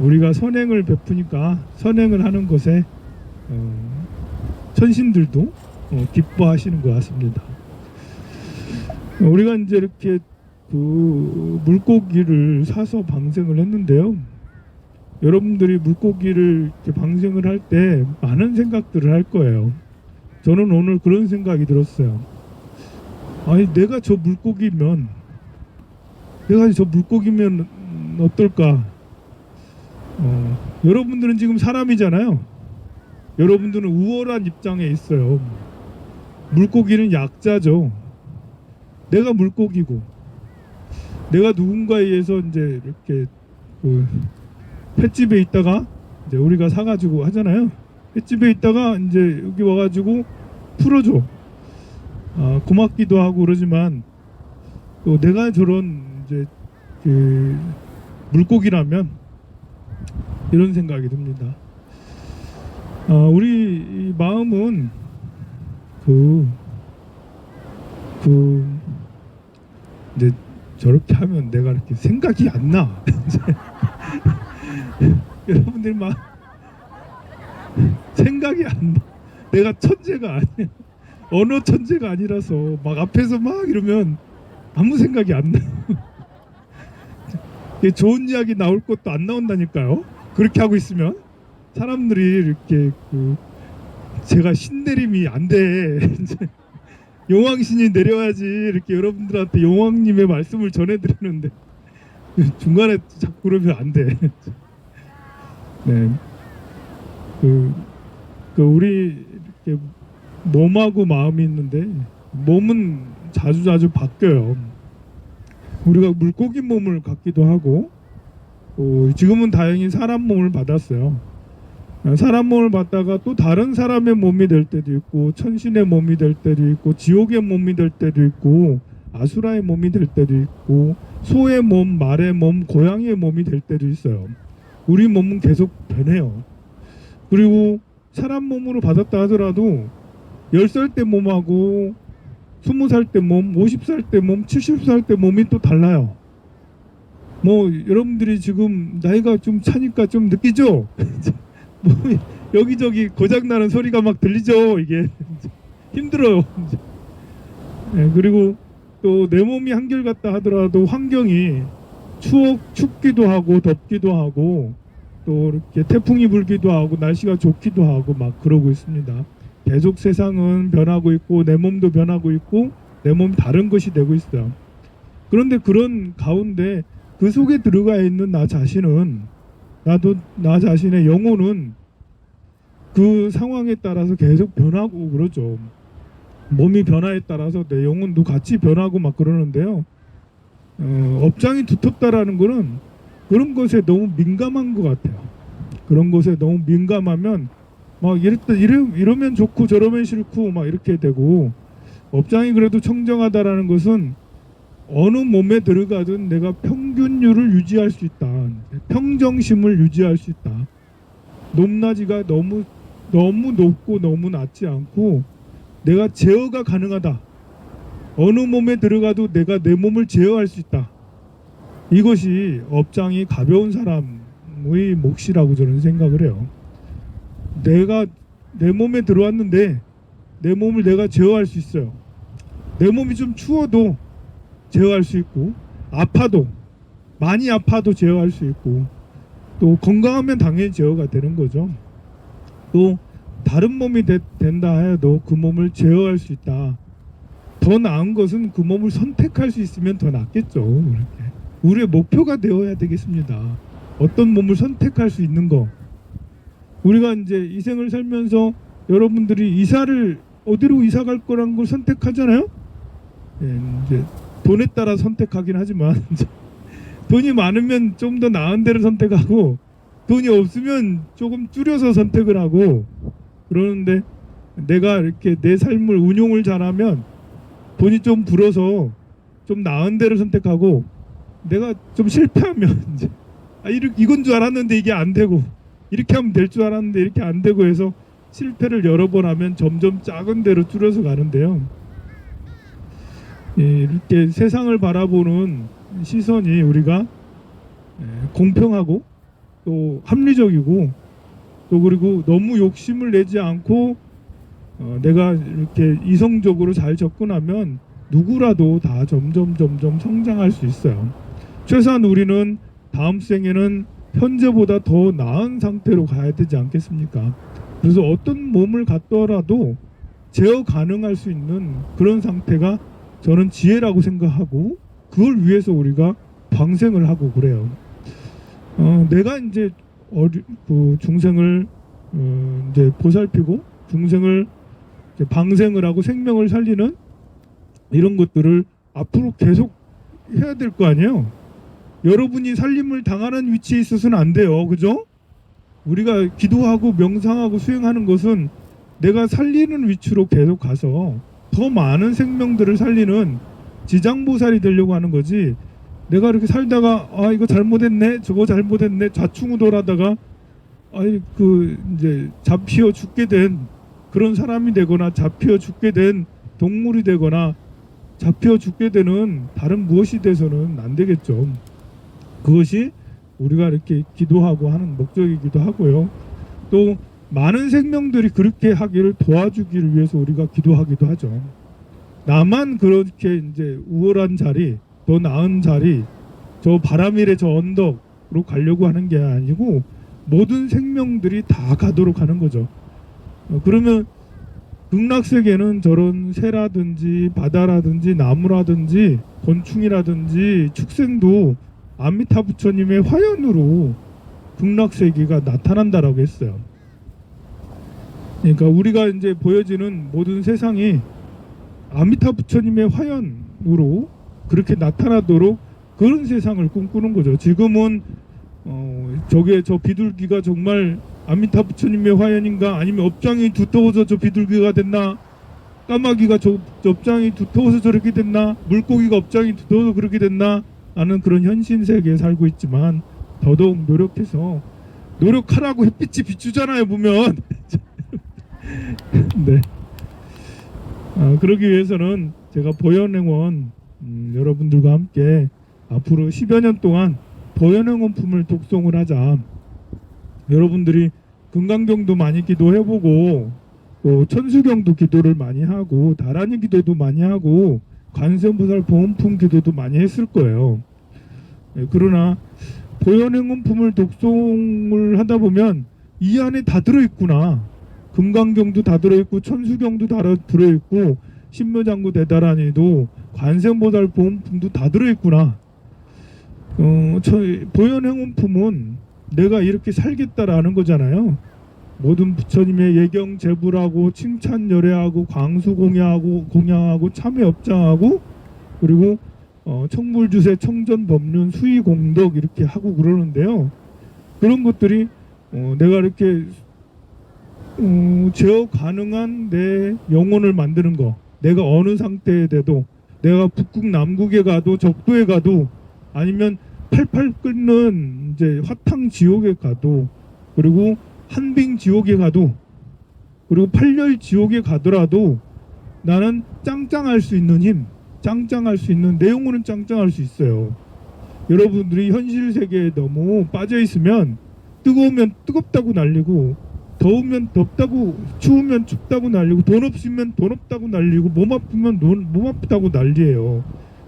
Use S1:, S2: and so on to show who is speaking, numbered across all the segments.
S1: 우리가 선행을 베푸니까 선행을 하는 것에 어, 천신들도 어, 기뻐하시는 것 같습니다. 우리가 이제 이렇게 그 물고기를 사서 방생을 했는데요. 여러분들이 물고기를 방생을 할 때 많은 생각들을 할 거예요. 저는 오늘 그런 생각이 들었어요. 아니 내가 저 물고기면 내가 저 물고기면 어떨까? 어, 여러분들은 지금 사람이잖아요. 여러분들은 우월한 입장에 있어요. 물고기는 약자죠. 내가 물고기고 내가 누군가에 의해서 이제 이렇게 그 횟집에 있다가 이제 우리가 사가지고 하잖아요. 횟집에 있다가 이제 여기 와가지고 풀어줘. 아, 고맙기도 하고 그러지만 또 내가 저런 이제 그 물고기라면 이런 생각이 듭니다. 아, 우리 이 마음은 그, 그, 이제 저렇게 하면 내가 이렇게 생각이 안 나. 여러분들 막 생각이 안 나. 내가 천재가 아니야. 언어 천재가 아니라서 막 앞에서 막 이러면 아무 생각이 안 나. 좋은 이야기 나올 것도 안 나온다니까요. 그렇게 하고 있으면 사람들이 이렇게 그 제가 신내림이 안 돼. 용왕신이 내려와야지 이렇게 여러분들한테 용왕님의 말씀을 전해드리는데 중간에 자꾸 그러면 안 돼. 네. 그, 그 우리 이렇게 몸하고 마음이 있는데 몸은 자주 자주 바뀌어요. 우리가 물고기 몸을 갖기도 하고 또 지금은 다행히 사람 몸을 받았어요. 사람 몸을 받다가 또 다른 사람의 몸이 될 때도 있고 천신의 몸이 될 때도 있고 지옥의 몸이 될 때도 있고 아수라의 몸이 될 때도 있고 소의 몸, 말의 몸, 고양이의 몸이 될 때도 있어요. 우리 몸은 계속 변해요. 그리고 사람 몸으로 받았다 하더라도 10살 때 몸하고 20살 때 몸, 50살 때 몸, 70살 때 몸이 또 달라요. 뭐 여러분들이 지금 나이가 좀 차니까 좀 느끼죠? 몸이 여기저기 고장 나는 소리가 막 들리죠. 이게 힘들어요. 네, 그리고 또 내 몸이 한결같다 하더라도 환경이 추억 춥기도 하고 덥기도 하고 또 이렇게 태풍이 불기도 하고 날씨가 좋기도 하고 막 그러고 있습니다. 계속 세상은 변하고 있고 내 몸도 변하고 있고 내 몸 다른 것이 되고 있어요. 그런데 그런 가운데 그 속에 들어가 있는 나 자신은 나도 나 자신의 영혼은 그 상황에 따라서 계속 변하고 그러죠. 몸이 변화에 따라서 내 영혼도 같이 변하고 막 그러는데요. 어, 업장이 두텁다라는 거는 그런 것에 너무 민감한 것 같아요. 그런 것에 너무 민감하면 막 이랬다 이러, 이러면 좋고 저러면 싫고 막 이렇게 되고 업장이 그래도 청정하다라는 것은 어느 몸에 들어가든 내가 평균율을 유지할 수 있다. 평정심을 유지할 수 있다. 높낮이가 너무 너무 높고 너무 낮지 않고 내가 제어가 가능하다. 어느 몸에 들어가도 내가 내 몸을 제어할 수 있다. 이것이 업장이 가벼운 사람의 몫이라고 저는 생각을 해요. 내가 내 몸에 들어왔는데 내 몸을 내가 제어할 수 있어요. 내 몸이 좀 추워도 제어할 수 있고 아파도 많이 아파도 제어할 수 있고 또 건강하면 당연히 제어가 되는 거죠. 또 다른 몸이 되, 된다 해도 그 몸을 제어할 수 있다. 더 나은 것은 그 몸을 선택할 수 있으면 더 낫겠죠. 그렇게. 우리의 목표가 되어야 되겠습니다. 어떤 몸을 선택할 수 있는 거. 우리가 이제 이 생을 살면서 여러분들이 이사를 어디로 이사 갈 거란 걸 선택하잖아요. 예, 이제 돈에 따라 선택하긴 하지만 돈이 많으면 좀 더 나은 데를 선택하고 돈이 없으면 조금 줄여서 선택을 하고 그러는데 내가 이렇게 내 삶을 운용을 잘하면 돈이 좀 불어서 좀 나은 데를 선택하고 내가 좀 실패하면 이제 아 이건 줄 알았는데 이게 안 되고 이렇게 하면 될 줄 알았는데 이렇게 안 되고 해서 실패를 여러 번 하면 점점 작은 데로 줄여서 가는데요. 예, 이렇게 세상을 바라보는 시선이 우리가 예, 공평하고 또 합리적이고 또 그리고 너무 욕심을 내지 않고 어, 내가 이렇게 이성적으로 잘 접근하면 누구라도 다 점점 점점 성장할 수 있어요. 최소한 우리는 다음 생에는 현재보다 더 나은 상태로 가야 되지 않겠습니까? 그래서 어떤 몸을 갖더라도 제어 가능할 수 있는 그런 상태가 저는 지혜라고 생각하고 그걸 위해서 우리가 방생을 하고 그래요. 어, 내가 이제 어리, 그 중생을 어, 이제 보살피고 중생을 이제 방생을 하고 생명을 살리는 이런 것들을 앞으로 계속 해야 될 거 아니에요. 여러분이 살림을 당하는 위치에 있어서는 안 돼요. 그죠? 우리가 기도하고 명상하고 수행하는 것은 내가 살리는 위치로 계속 가서 더 많은 생명들을 살리는 지장보살이 되려고 하는 거지. 내가 이렇게 살다가 아 이거 잘못했네, 저거 잘못했네, 좌충우돌하다가 아이 그 이제 잡히어 죽게 된 그런 사람이 되거나 잡히어 죽게 된 동물이 되거나 잡혀 죽게 되는 다른 무엇이 돼서는 안 되겠죠. 그것이 우리가 이렇게 기도하고 하는 목적이기도 하고요. 또 많은 생명들이 그렇게 하기를 도와주기를 위해서 우리가 기도하기도 하죠. 나만 그렇게 이제 우월한 자리, 더 나은 자리, 저 바람일의 저 언덕으로 가려고 하는 게 아니고 모든 생명들이 다 가도록 하는 거죠. 어, 그러면 극락세계는 저런 새라든지 바다라든지 나무라든지 곤충이라든지 축생도 아미타 부처님의 화연으로 극락세계가 나타난다라고 했어요. 그러니까 우리가 이제 보여지는 모든 세상이 아미타 부처님의 화연으로 그렇게 나타나도록 그런 세상을 꿈꾸는 거죠. 지금은 어, 저게 저 비둘기가 정말 아미타 부처님의 화연인가? 아니면 업장이 두터워서 저 비둘기가 됐나? 까마귀가 저, 저 업장이 두터워서 저렇게 됐나? 물고기가 업장이 두터워서 그렇게 됐나? 하는 그런 현신 세계에 살고 있지만 더더욱 노력해서 노력하라고 햇빛이 비추잖아요 보면 네 아, 그러기 위해서는 제가 보현행원 음, 여러분들과 함께 앞으로 10여 년 동안 보현행원품을 독송을 하자 여러분들이 금강경도 많이 기도해보고 또 천수경도 기도를 많이 하고 다란이 기도도 많이 하고 관세음보살 보험품 기도도 많이 했을 거예요. 예, 그러나 보현행원품을 독송을 하다 보면 이 안에 다 들어있구나. 금강경도 다 들어있고 천수경도 다 들어있고 신묘장구 대다란이도 관세음보살 보험품도 다 들어있구나. 어, 저 보현행원품은 내가 이렇게 살겠다라는 거잖아요. 모든 부처님의 예경 제불하고 칭찬 열애하고 광수 공양하고 공양하고 참회 업장하고 그리고 어, 청불주세 청전 법륜 수의 공덕 이렇게 하고 그러는데요. 그런 것들이 어, 내가 이렇게 어, 제어 가능한 내 영혼을 만드는 거. 내가 어느 상태에 돼도 내가 북극 남극에 가도 적도에 가도 아니면 팔팔 끓는 이제 화탕 지옥에 가도 그리고 한빙 지옥에 가도 그리고 팔열 지옥에 가더라도 나는 짱짱할 수 있는 힘, 짱짱할 수 있는 내 영혼은 짱짱할 수 있어요. 여러분들이 현실 세계에 너무 빠져 있으면 뜨거우면 뜨겁다고 날리고 더우면 덥다고 추우면 춥다고 날리고 돈 없으면 돈 없다고 날리고 몸 아프면 몸, 몸 아프다고 난리예요.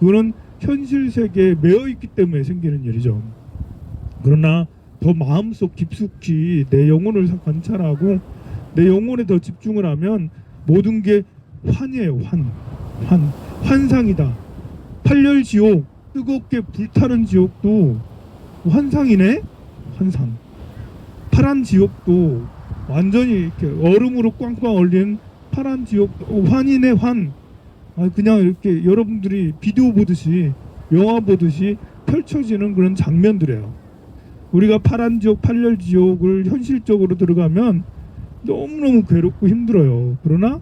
S1: 그거는 현실 세계에 매여 있기 때문에 생기는 일이죠. 그러나 더 마음속 깊숙이 내 영혼을 관찰하고 내 영혼에 더 집중을 하면 모든 게 환이에요. 환, 환, 환상이다. 팔열 지옥, 뜨겁게 불타는 지옥도 환상이네. 환상. 파란 지옥도 완전히 이렇게 얼음으로 꽝꽝 얼린 파란 지옥 도 환이네 환. 아 그냥 이렇게 여러분들이 비디오 보듯이 영화 보듯이 펼쳐지는 그런 장면들이에요. 우리가 파란 지옥, 팔열 지옥을 현실적으로 들어가면 너무너무 괴롭고 힘들어요. 그러나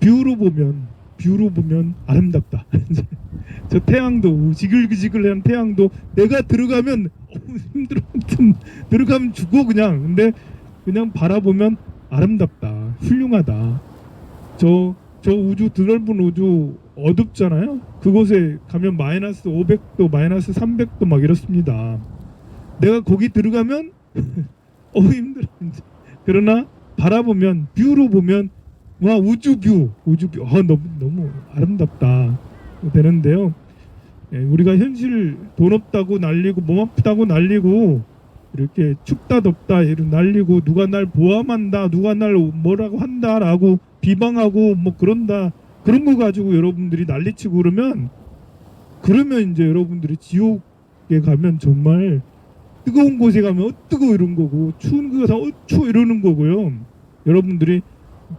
S1: 뷰로 보면 뷰로 보면 아름답다. 저 태양도 지글지글한 태양도 내가 들어가면 힘들어. 들어가면 죽어 그냥. 근데 그냥 바라보면 아름답다. 훌륭하다. 저 저 우주 드넓은 우주 어둡잖아요. 그곳에 가면 마이너스 500도, 마이너스 300도 막 이렇습니다. 내가 거기 들어가면 어 힘들어. 그러나 바라보면 뷰로 보면 와 우주 뷰 우주 뷰 아, 너무 너무 아름답다 되는데요 예, 우리가 현실 돈 없다고 날리고 몸 아프다고 날리고 이렇게 춥다 덥다 이런 날리고 누가 날 보함한다 누가 날 뭐라고 한다라고 비방하고 뭐 그런다 그런 거 가지고 여러분들이 난리치고 그러면 그러면 이제 여러분들이 지옥에 가면 정말 뜨거운 곳에 가면 어 뜨거 이런 거고 추운 곳에 어 추워 이러는 거고요. 여러분들이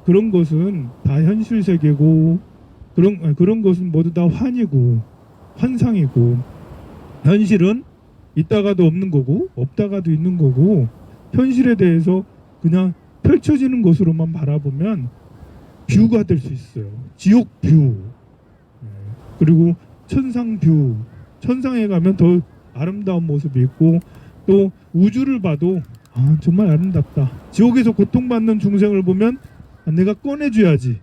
S1: 그런 것은 다 현실 세계고 그런 아, 그런 것은 모두 다 환이고 환상이고 현실은 있다가도 없는 거고 없다가도 있는 거고 현실에 대해서 그냥 펼쳐지는 것으로만 바라보면 뷰가 될 수 있어요. 지옥 뷰 네. 그리고 천상 뷰 천상에 가면 더 아름다운 모습이 있고 또 우주를 봐도 아 정말 아름답다. 지옥에서 고통받는 중생을 보면 아, 내가 꺼내줘야지.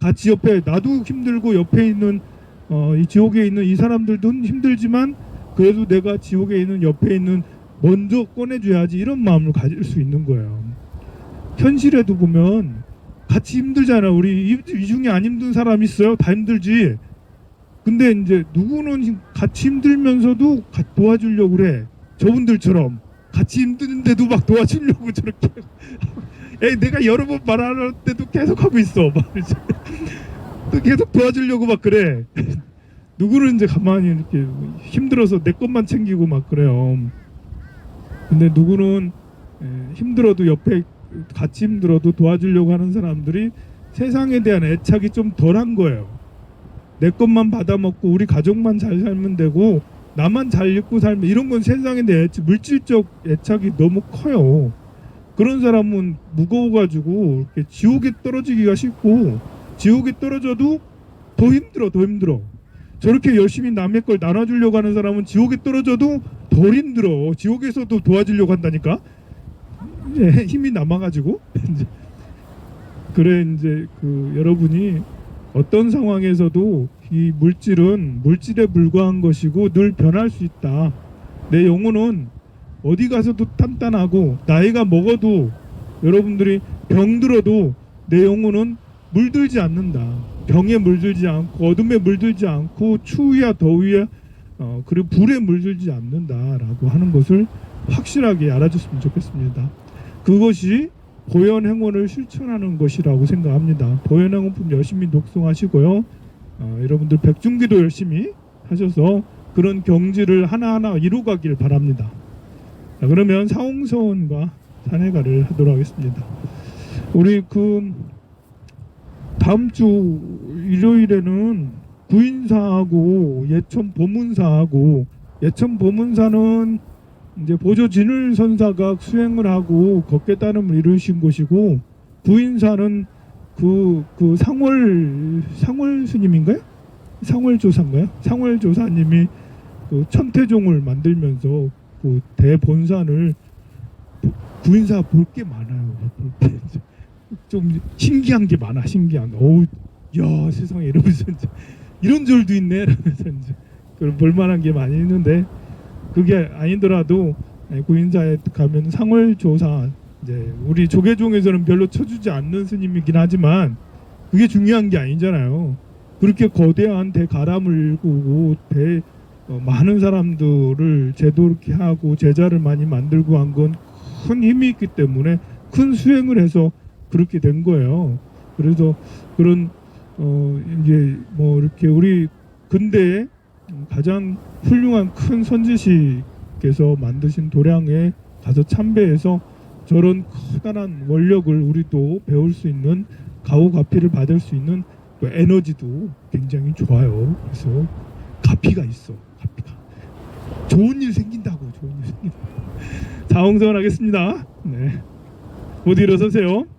S1: 같이 옆에 나도 힘들고 옆에 있는 어, 이 지옥에 있는 이 사람들도 힘들지만 그래도 내가 지옥에 있는 옆에 있는 먼저 꺼내줘야지 이런 마음을 가질 수 있는 거예요. 현실에도 보면 같이 힘들잖아. 우리 이, 이 중에 안 힘든 사람 있어요? 다 힘들지. 근데 이제 누구는 힘- 같이 힘들면서도 가- 도와주려고 그래. 저분들처럼 같이 힘드는데도 막 도와주려고 저렇게. 에 내가 여러 번 말할 때도 계속 하고 있어. 막 계속 도와주려고 막 그래. 누구는 이제 가만히 이렇게 힘들어서 내 것만 챙기고 막 그래요. 근데 누구는 에, 힘들어도 옆에 같이 힘들어도 도와주려고 하는 사람들이 세상에 대한 애착이 좀 덜한 거예요. 내 것만 받아먹고 우리 가족만 잘 살면 되고 나만 잘 입고 살면 이런 건 세상에 애착, 물질적 애착이 너무 커요. 그런 사람은 무거워가지고 이렇게 지옥에 떨어지기가 쉽고 지옥에 떨어져도 더 힘들어 더 힘들어 저렇게 열심히 남의 걸 나눠주려고 하는 사람은 지옥에 떨어져도 덜 힘들어. 지옥에서도 도와주려고 한다니까? 이제 힘이 남아가지고. 이제 그래 이제 그 여러분이 어떤 상황에서도 이 물질은 물질에 불과한 것이고 늘 변할 수 있다. 내 영혼은 어디 가서도 단단하고 나이가 먹어도 여러분들이 병들어도 내 영혼은 물들지 않는다. 병에 물들지 않고 어둠에 물들지 않고 추위야 더위야 어, 그리고 불에 물들지 않는다라고 하는 것을 확실하게 알아줬으면 좋겠습니다. 그것이 보현 행원을 실천하는 것이라고 생각합니다. 보현 행원품 열심히 독송하시고요. 어, 여러분들 백중기도 열심히 하셔서 그런 경지를 하나하나 이루가길 바랍니다. 자, 그러면 사홍서원과 산해가를 하도록 하겠습니다. 우리 그 다음 주 일요일에는 구인사하고 예천 보문사하고 예천 보문사는 이제 보조 진울 선사가 수행을 하고 걷게 따름을 이루신 곳이고 구인사는 그, 그 상월 상월 스님인가요? 상월 조사인가요? 상월 조사님이 그 천태종을 만들면서 그 대본산을 보- 구인사 볼 게 많아요. 볼 게 좀 신기한 게 많아. 신기한. 거. 어우, 야 세상에 이러면서 이제 이런 절도 있네. 이러면서 이제 그런 볼만한 게 많이 있는데 그게 아니더라도 예, 구인사에 가면 상월 조사 이제 우리 조계종에서는 별로 쳐주지 않는 스님이긴 하지만 그게 중요한 게 아니잖아요. 그렇게 거대한 대가람을 일구고 대 어, 많은 사람들을 제도롭게 하고 제자를 많이 만들고 한 건 큰 힘이 있기 때문에 큰 수행을 해서 그렇게 된 거예요. 그래서 그런 어 이제 뭐 이렇게 우리 근대에 가장 훌륭한 큰 선지식께서 만드신 도량에 가서 참배해서 저런 커다란 원력을 우리도 배울 수 있는 가오가피를 받을 수 있는 또 에너지도 굉장히 좋아요. 그래서 가피가 있어. 가피가 좋은 일 생긴다고 좋은 일 생긴다. 자홍선 하겠습니다. 네. 모두 일어서세요.